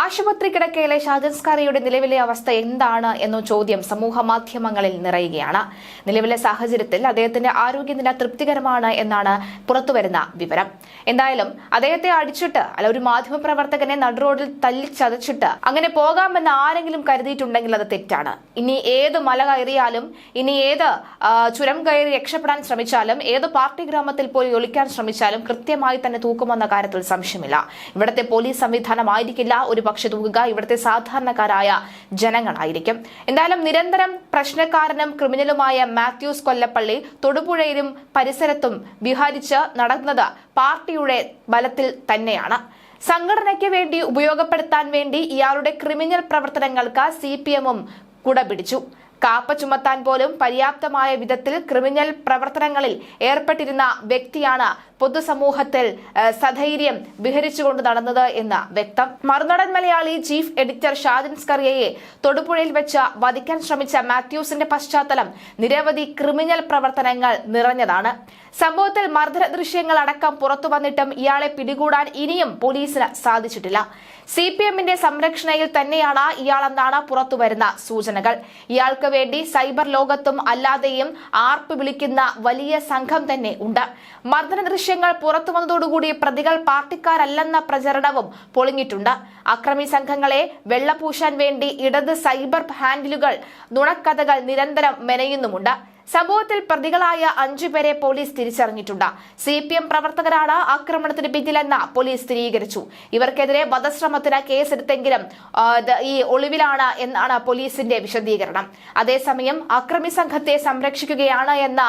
ആശുപത്രി കിടക്കയിലെ ഷാജൻസ്കാരിയുടെ നിലവിലെ അവസ്ഥ എന്താണ് എന്ന ചോദ്യം സമൂഹ മാധ്യമങ്ങളിൽ നിറയുകയാണ്. നിലവിലെ സാഹചര്യത്തിൽ അദ്ദേഹത്തിന്റെ ആരോഗ്യനില തൃപ്തികരമാണ് എന്നാണ് പുറത്തുവരുന്ന വിവരം. എന്തായാലും അദ്ദേഹത്തെ അടിച്ചിട്ട് അല്ല ഒരു മാധ്യമപ്രവർത്തകനെ നടുറോഡിൽ തല്ലിച്ചതച്ചിട്ട് അങ്ങനെ പോകാമെന്ന് ആരെങ്കിലും കരുതിയിട്ടുണ്ടെങ്കിൽ അത് തെറ്റാണ്. ഇനി ഏത് മല കയറിയാലും ഇനി ഏത് ചുരം കയറി രക്ഷപ്പെടാൻ ശ്രമിച്ചാലും ഏത് പാർട്ടി ഗ്രാമത്തിൽ പോയി ഒളിക്കാൻ ശ്രമിച്ചാലും കൃത്യമായി തന്നെ തൂക്കുമെന്ന കാര്യത്തിൽ സംശയമില്ല. ഇവിടത്തെ പോലീസ് സംവിധാനമായിരിക്കില്ല ഒരു പക്ഷെ തൂകുക ഇവിടുത്തെ സാധാരണക്കാരായ ജനങ്ങളായിരിക്കും. എന്തായാലും നിരന്തരം പ്രശ്നക്കാരനും ക്രിമിനലുമായ മാത്യൂസ് കൊല്ലപ്പള്ളി തൊടുപുഴയിലും പരിസരത്തും വിഹരിച്ച് നടന്നത് പാർട്ടിയുടെ ബലത്തിൽ തന്നെയാണ്. സംഘടനയ്ക്ക് വേണ്ടി ഉപയോഗപ്പെടുത്താൻ വേണ്ടി ഇയാളുടെ ക്രിമിനൽ പ്രവർത്തനങ്ങൾക്ക് സി പി എമ്മും കുടപിടിച്ചു. കാപ്പ ചുമത്താൻ പോലും പര്യാപ്തമായ വിധത്തിൽ ക്രിമിനൽ പ്രവർത്തനങ്ങളിൽ ഏർപ്പെട്ടിരുന്ന വ്യക്തിയാണ് പൊതുസമൂഹത്തിൽ സധൈര്യം വിഹരിച്ചുകൊണ്ട് നടന്നത് എന്ന് വ്യക്തം. മറുനടൻ മലയാളി ചീഫ് എഡിറ്റർ ഷാജിൻ സ്കറിയയെ തൊടുപുഴയിൽ വെച്ച് വധിക്കാൻ ശ്രമിച്ച മാത്യൂസിന്റെ പശ്ചാത്തലം നിരവധി ക്രിമിനൽ പ്രവർത്തനങ്ങൾ നിറഞ്ഞതാണ്. സംഭവത്തിൽ മർദ്ദന ദൃശ്യങ്ങൾ അടക്കം പുറത്തു വന്നിട്ടും ഇയാളെ പിടികൂടാൻ ഇനിയും പോലീസിന് സാധിച്ചിട്ടില്ല. സി പി എമ്മിന്റെ സംരക്ഷണയിൽ തന്നെയാണ് ഇയാളെന്നാണ് പുറത്തുവരുന്ന സൂചനകൾ. ഇയാൾക്ക് വേണ്ടി സൈബർ ലോകത്തും അല്ലാതെയും ആർപ്പ് വിളിക്കുന്ന വലിയ സംഘം തന്നെ ഉണ്ട്. മർദ്ദന ദൃശ്യങ്ങൾ പുറത്തു വന്നതോടുകൂടി പ്രതികൾ പാർട്ടിക്കാരല്ലെന്ന പ്രചരണവും പൊളിഞ്ഞിട്ടുണ്ട്. അക്രമി സംഘങ്ങളെ വെള്ളപൂശാൻ വേണ്ടി ഇടത് സൈബർ ഹാൻഡിലുകൾ നുണക്കഥകൾ നിരന്തരം മെനയുന്നുമുണ്ട്. സംഭവത്തിൽ പ്രതികളായ അഞ്ചുപേരെ പോലീസ് തിരിച്ചറിഞ്ഞിട്ടുണ്ട്. സി പി എം പ്രവർത്തകരാണ് ആക്രമണത്തിന് പിന്നിലെന്ന് പോലീസ് സ്ഥിരീകരിച്ചു. ഇവർക്കെതിരെ വധശ്രമത്തിന് കേസെടുത്തെങ്കിലും ഈ ഒളിവിലാണ് എന്നാണ് പോലീസിന്റെ വിശദീകരണം. അതേസമയം അക്രമി സംഘത്തെ സംരക്ഷിക്കുകയാണ് എന്ന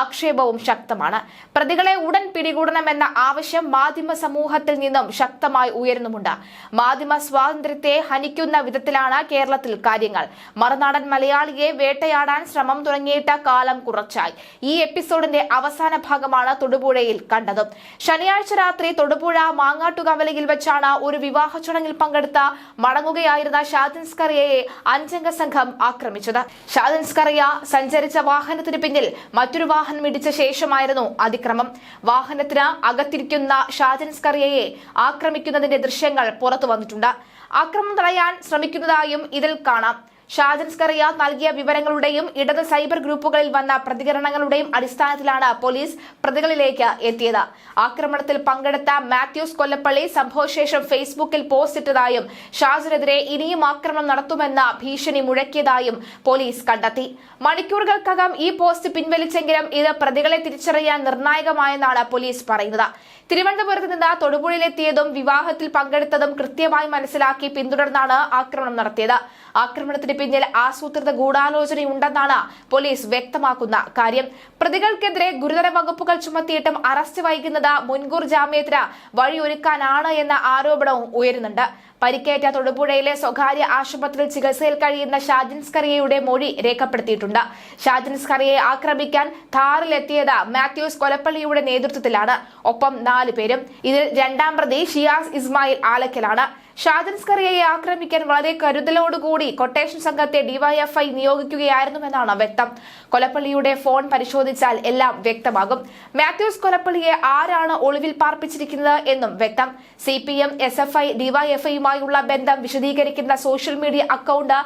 ആക്ഷേപവും ശക്തമാണ്. പ്രതികളെ ഉടൻ പിടികൂടണമെന്ന ആവശ്യം മാധ്യമ സമൂഹത്തിൽ നിന്നും ശക്തമായി ഉയരുന്നുമുണ്ട്. മാധ്യമ സ്വാതന്ത്ര്യത്തെ ഹനിക്കുന്ന വിധത്തിലാണ് കേരളത്തിൽ കാര്യങ്ങൾ. മറുനാടൻ മലയാളിയെ വേട്ടയാടാൻ ശ്രമം തുടങ്ങിയിട്ട് കുറച്ചായി. ഈ എപ്പിസോഡിന്റെ അവസാന ഭാഗമാണ് തൊടുപുഴയിൽ കണ്ടത്. ശനിയാഴ്ച രാത്രി തൊടുപുഴ മാങ്ങാട്ടുകവലയിൽ വെച്ചാണ് ഒരു വിവാഹ ചടങ്ങിൽ പങ്കെടുത്ത മടങ്ങുകയായിരുന്ന ഷാദിൻസ്കറിയയെ അഞ്ചംഗ സംഘം ആക്രമിച്ചത്. ഷാദിൻസ്കറിയ സഞ്ചരിച്ച വാഹനത്തിന് പിന്നിൽ മറ്റൊരു വാഹനം ഇടിച്ച ശേഷമായിരുന്നു അതിക്രമം. വാഹനത്തിന് അകത്തിരിക്കുന്ന ഷാദിൻസ്കറിയയെ ആക്രമിക്കുന്നതിന്റെ ദൃശ്യങ്ങൾ പുറത്തു വന്നിട്ടുണ്ട്. ആക്രമണം തടയാൻ ശ്രമിക്കുന്നതായും ഇതിൽ കാണാം. ഷാജൻ സ്കറിയ നൽകിയ വിവരങ്ങളുടെയും ഇടത് സൈബർ ഗ്രൂപ്പുകളിൽ വന്ന പ്രതികരണങ്ങളുടെയും അടിസ്ഥാനത്തിലാണ് പോലീസ് പ്രതികളിലേക്ക് എത്തിയത്. ആക്രമണത്തിൽ പങ്കെടുത്ത മാത്യൂസ് കൊല്ലപ്പള്ളി സംഭവശേഷം ഫേസ്ബുക്കിൽ പോസ്റ്റ് ഇട്ടതായും ഷാജിനെതിരെ ഇനിയും ആക്രമണം നടത്തുമെന്ന ഭീഷണി മുഴക്കിയതായും പോലീസ് കണ്ടെത്തി. മണിക്കൂറുകൾക്കകം ഈ പോസ്റ്റ് പിൻവലിച്ചെങ്കിലും ഇത് പ്രതികളെ തിരിച്ചറിയാൻ നിർണായകമായെന്നാണ് പോലീസ് പറയുന്നത്. തിരുവനന്തപുരത്ത് നിന്ന് തൊടുപുഴയിലെത്തിയതും വിവാഹത്തിൽ പങ്കെടുത്തതും കൃത്യമായി മനസ്സിലാക്കി പിന്തുടർന്നാണ് ആക്രമണം നടത്തിയത്. ആക്രമണത്തിന് പിന്നിൽ ആസൂത്രിത ഗൂഢാലോചനയുണ്ടെന്നാണ് പോലീസ് വ്യക്തമാക്കുന്ന കാര്യം. പ്രതികൾക്കെതിരെ ഗുരുതര വകുപ്പുകൾ ചുമത്തിയിട്ടും അറസ്റ്റ് വൈകുന്നത് മുൻകൂർ ജാമ്യത്തിന് വഴിയൊരുക്കാനാണ് എന്ന ആരോപണവും ഉയരുന്നുണ്ട്. പരിക്കേറ്റ തൊടുപുഴയിലെ സ്വകാര്യ ആശുപത്രിയിൽ ചികിത്സയിൽ കഴിയുന്ന ഷാജിൻ സ്കറിയയുടെ മൊഴി രേഖപ്പെടുത്തിയിട്ടുണ്ട്. ഷാജിൻ സ്കറിയെ ആക്രമിക്കാൻ ധാറിലെത്തിയത് മാത്യൂസ് കൊലപ്പള്ളിയുടെ നേതൃത്വത്തിലാണ്. ഒപ്പം നാലു പേരും. ഇതിൽ രണ്ടാം പ്രതി ഷിയാസ് ഇസ്മായിൽ ആലക്കലാണ്. ഷാജൻ സ്കറിയയെ ആക്രമിക്കാൻ വളരെ കരുതലോടുകൂടി കൊട്ടേഷൻ സംഘത്തെ ഡിവൈഎഫ്ഐ നിയോഗിക്കുകയായിരുന്നുവെന്നാണ് വ്യക്തം. കൊലപ്പള്ളിയുടെ ഫോൺ പരിശോധിച്ചാൽ എല്ലാം വ്യക്തമാകും. മാത്യൂസ് കൊലപ്പള്ളിയെ ആരാണ് ഒളിവിൽ പാർപ്പിച്ചിരിക്കുന്നത് എന്നും വ്യക്തം. C P M S F I ഡിവൈഎഫ്ഐയുമായുള്ള ബന്ധം വിശദീകരിക്കുന്ന സോഷ്യൽ മീഡിയ അക്കൗണ്ട്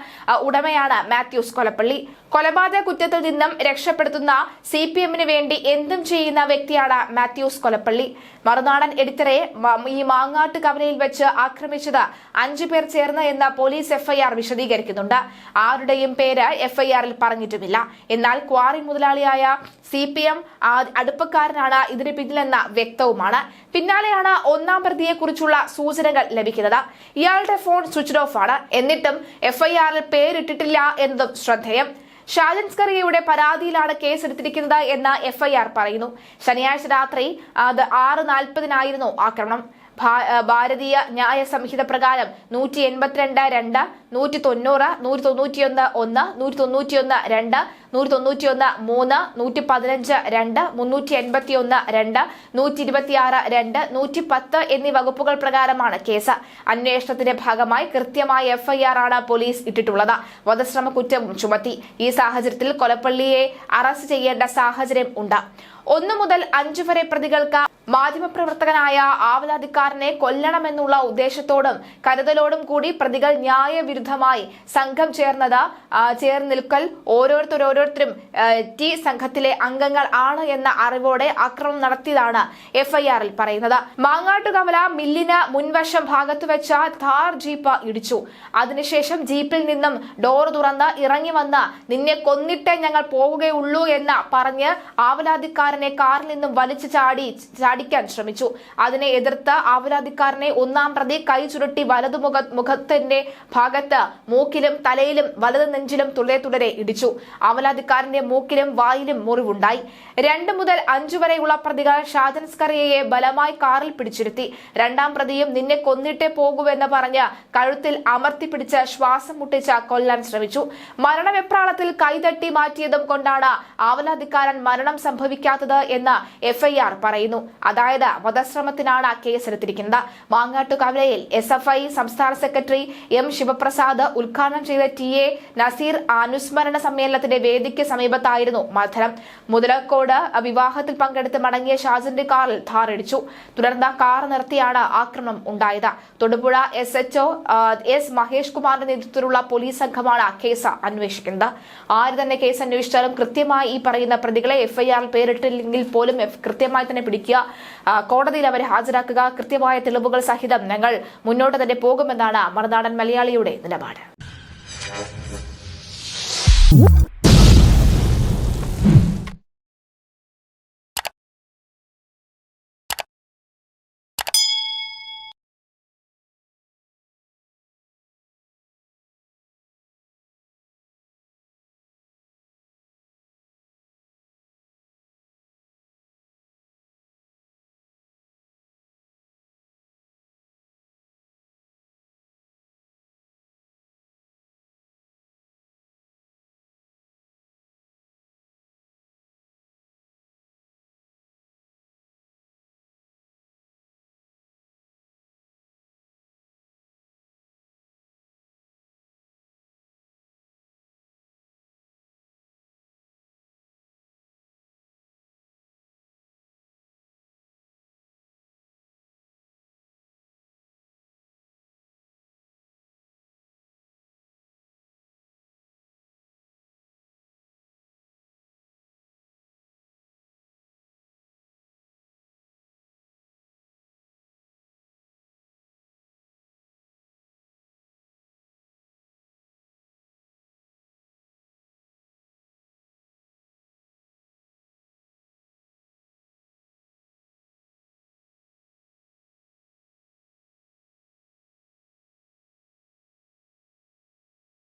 ഉടമയാണ് മാത്യൂസ് കൊലപ്പള്ളി. കൊലപാതക കുറ്റത്തിൽ നിന്നും രക്ഷപ്പെടുത്തുന്ന സി പി എമ്മിന് വേണ്ടി എന്തും ചെയ്യുന്ന വ്യക്തിയാണ് മാത്യൂസ് കൊലപ്പള്ളി. മറുനാടൻ എഡിറ്ററെ ഈ മാങ്ങാട്ട് കവലയിൽ വെച്ച് ആക്രമിച്ചത് അഞ്ചു പേർ ചേർന്ന് എന്ന പോലീസ് എഫ്ഐആർ വിശദീകരിക്കുന്നുണ്ട്. ആരുടെയും പേര് എഫ്ഐആറിൽ പറഞ്ഞിട്ടുമില്ല. എന്നാൽ ക്വാറി മുതലാളിയായ സി പി എം അടുപ്പക്കാരനാണ്. ഇതിന് പിന്നിലെന്ന വ്യക്തവുമാണ്. പിന്നാലെയാണ് ഒന്നാം പ്രതിയെ കുറിച്ചുള്ള സൂചനകൾ ലഭിക്കുന്നത്. ഇയാളുടെ ഫോൺ സ്വിച്ച് ഓഫ് ആണ്. എന്നിട്ടും എഫ്ഐആറിൽ പേരിട്ടിട്ടില്ല എന്നതും ശ്രദ്ധേയം. ഷാജൻസ്കറിയയുടെ പരാതിയിലാണ് കേസെടുത്തിരിക്കുന്നത് എന്ന് എഫ്ഐആർ പറയുന്നു. ശനിയാഴ്ച രാത്രി അത് ആറ് നാൽപ്പതിനായിരുന്നു ആക്രമണം. ഭാരതീയ ന്യായ സംഹിത പ്രകാരം നൂറ്റി എൺപത്തിരണ്ട് രണ്ട് നൂറ്റി തൊണ്ണൂറ് നൂറ്റി തൊണ്ണൂറ്റിയൊന്ന് ഒന്ന് നൂറ്റി തൊണ്ണൂറ്റിയൊന്ന് രണ്ട് നൂറ്റി തൊണ്ണൂറ്റിയൊന്ന് മൂന്ന് നൂറ്റി പതിനഞ്ച് രണ്ട് മുന്നൂറ്റി എൺപത്തി ഒന്ന് രണ്ട് നൂറ്റി ഇരുപത്തിയാറ് രണ്ട് നൂറ്റി പത്ത് എന്നീ വകുപ്പുകൾ പ്രകാരമാണ് കേസ്. അന്വേഷണത്തിന്റെ ഭാഗമായി കൃത്യമായ എഫ്ഐആർ ആണ് പോലീസ് ഇട്ടിട്ടുള്ളത്. വധശ്രമ കുറ്റവും ചുമത്തി. ഈ സാഹചര്യത്തിൽ കൊലപ്പള്ളിയെ അറസ്റ്റ് ചെയ്യേണ്ട സാഹചര്യം ഉണ്ട്. ഒന്നു മുതൽ അഞ്ചു വരെ പ്രതികൾക്ക് മാധ്യമപ്രവർത്തകനായ ആവലാതിക്കാരനെ കൊല്ലണമെന്നുള്ള ഉദ്ദേശത്തോടും കരുതലോടും കൂടി പ്രതികൾ ന്യായവിരുദ്ധമായി സംഘം ചേർന്നത് ചേർന്നിൽക്കൽ ഓരോരുത്തരോരോരുത്തരും ടി സംഘത്തിലെ അംഗങ്ങൾ ആണ് എന്ന അറിവോടെ ആക്രമണം നടത്തിയതാണ് എഫ്ഐആറിൽ പറയുന്നത്. മാങ്ങാട്ടുകമല മില്ലിന് മുൻവശം ഭാഗത്ത് വെച്ച ഥാർ ജീപ്പ് ഇടിച്ചു. അതിനുശേഷം ജീപ്പിൽ നിന്നും ഡോർ തുറന്ന് ഇറങ്ങി വന്ന് നിന്നെ കൊന്നിട്ടേ ഞങ്ങൾ പോവുകയുള്ളൂ എന്ന് പറഞ്ഞ് ആവലാതിക്കാരനെ കാറിൽ നിന്നും വലിച്ചു ചാടി ചാടിക്കാൻ ശ്രമിച്ചു. അതിനെ എതിർത്ത ആവലാതിക്കാരനെ ഒന്നാം പ്രതി കൈ ചുരുട്ടി വലതുമുഖ മുഖത്തിന്റെ ഭാഗത്ത് മൂക്കിലും തലയിലും വലത് നെഞ്ചിലും തുടരെ തുടരെ ഇടിച്ചു. ആവലാതിക്കാരന്റെ മൂക്കിലും വായിലും മുറിവുണ്ടായി. രണ്ട് മുതൽ അഞ്ചു വരെയുള്ള പ്രതികൾ ഷാജൻസ്കറിയയെ ബലമായി കാറിൽ പിടിച്ചിരുത്തി. രണ്ടാം പ്രതിയും നിന്നെ കൊന്നിട്ടേ പോകുമെന്ന് പറഞ്ഞ് കഴുത്തിൽ അമർത്തി പിടിച്ച് ശ്വാസം മുട്ടിച്ച് കൊല്ലാൻ ശ്രമിച്ചു. മരണവെപ്രാളത്തിൽ കൈതട്ടി മാറ്റിയതും കൊണ്ടാണ് ആവലാതിക്കാരൻ മരണം സംഭവിക്കാത്തത് എന്ന് എഫ്ഐആർ പറയുന്നു. അതായത് വധശ്രമത്തിനാണ് കേസെടുത്തിരിക്കുന്നത്. മാങ്ങാട്ടുകവലയിൽ എസ് എഫ് ഐ സംസ്ഥാന സെക്രട്ടറി എം ശിവപ്രസാദ് ഉദ്ഘാടനം ചെയ്ത ടി എ നസീർ അനുസ്മരണ സമ്മേളനത്തിന്റെ വേദിക്ക് സമീപത്തായിരുന്നു മത്സരം. മുതലക്കോട് വിവാഹത്തിൽ പങ്കെടുത്ത് മടങ്ങിയ ഷാജിന്റെ കാറിൽ ധാറടിച്ചു. തുടർന്ന് കാർ നിർത്തിയാണ് ആക്രമണം ഉണ്ടായത്. Thodupuzha S H O S Mahesh കുമാറിന്റെ നേതൃത്വത്തിലുള്ള പോലീസ് സംഘമാണ് കേസ് അന്വേഷിക്കുന്നത്. ആര് തന്നെ കേസ് അന്വേഷിച്ചാലും കൃത്യമായി ഈ പറയുന്ന പ്രതികളെ എഫ്ഐആറിൽ പേരിട്ടില്ലെങ്കിൽ പോലും കൃത്യമായി തന്നെ പിടിക്കുക. കോടതിയിൽ അവരെ ഹാജരാക്കുക. കൃത്യമായ തെളിവുകൾ സഹിതം ഞങ്ങൾ മുന്നോട്ട് തന്നെ പോകുമെന്നാണ് മറുനാടൻ മലയാളിയുടെ നിലപാട്.